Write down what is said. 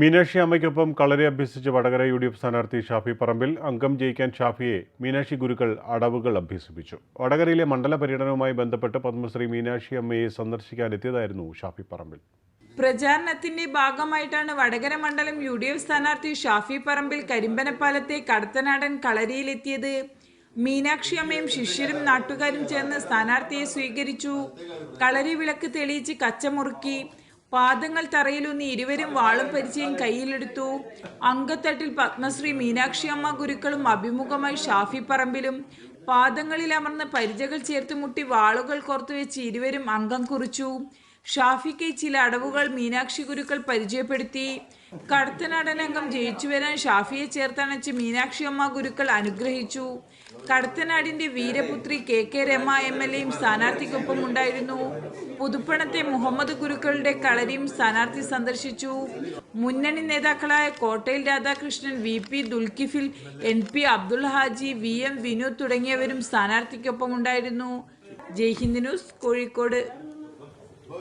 മീനാക്ഷി അമ്മയ്ക്കൊപ്പം കളരി അഭ്യസിച്ച് വടകര യു ഡി എഫ് സ്ഥാനാർത്ഥി ഷാഫി പറമ്പിൽ അംഗം ജയിക്കാൻ ഷാഫിയെ മീനാക്ഷി ഗുരുക്കൾ അടവുകൾ അഭ്യസിപ്പിച്ചു. വടകരയിലെ മണ്ഡല പര്യടനവുമായി ബന്ധപ്പെട്ട് പത്മശ്രീ മീനാക്ഷി അമ്മയെ സന്ദർശിക്കാനെത്തിയതായിരുന്നു ഷാഫി പറമ്പിൽ. പ്രചാരണത്തിന്റെ ഭാഗമായിട്ടാണ് വടകര മണ്ഡലം യു ഡി എഫ് സ്ഥാനാർത്ഥി ഷാഫി പറമ്പിൽ കരിമ്പനപ്പാലത്തെ കടത്തനാടൻ കളരിയിലെത്തിയത്. മീനാക്ഷി അമ്മയും ശിഷ്യരും നാട്ടുകാരും ചേർന്ന് സ്ഥാനാർത്ഥിയെ സ്വീകരിച്ചു. കളരി വിളക്ക് തെളിയിച്ച് കച്ചമുറുക്കി. പാദങ്ങൾ തറയിലൊന്ന് ഇരുവരും വാളും പരിചയം കയ്യിലെടുത്തു. അങ്കത്തട്ടിൽ പത്മശ്രീ മീനാക്ഷി അമ്മ ഗുരുക്കളും അഭിമുഖമായി ഷാഫി പറമ്പിലും. പാദങ്ങളിൽ അമർന്ന് പരിചകൾ ചേർത്ത് മുട്ടി വാളുകൾ കോർത്തുവെച്ച് ഇരുവരും അംഗം കുറിച്ചു. ഷാഫിക്ക് ചില അടവുകൾ മീനാക്ഷി ഗുരുക്കൾ പരിചയപ്പെടുത്തി. കടത്തനാടനംഗം ജയിച്ചു വരാൻ ഷാഫിയെ ചേർത്തണച്ച് മീനാക്ഷി അമ്മ ഗുരുക്കൾ അനുഗ്രഹിച്ചു. കടത്തനാടിന്റെ വീരപുത്രി K K Rama M L എയും സ്ഥാനാർത്ഥിക്കൊപ്പം ഉണ്ടായിരുന്നു. പുതുപ്പണത്തെ മുഹമ്മദ് ഗുരുക്കളുടെ കളരിയും സ്ഥാനാർത്ഥി സന്ദർശിച്ചു. മുന്നണി നേതാക്കളായ Kottayil Radhakrishnan V P Dulkifil N P Abdul Haji V M Vinod തുടങ്ങിയവരും സ്ഥാനാർത്ഥിക്കൊപ്പം ഉണ്ടായിരുന്നു. ജയ്ഹിന്ദ് ന്യൂസ് കോഴിക്കോട്.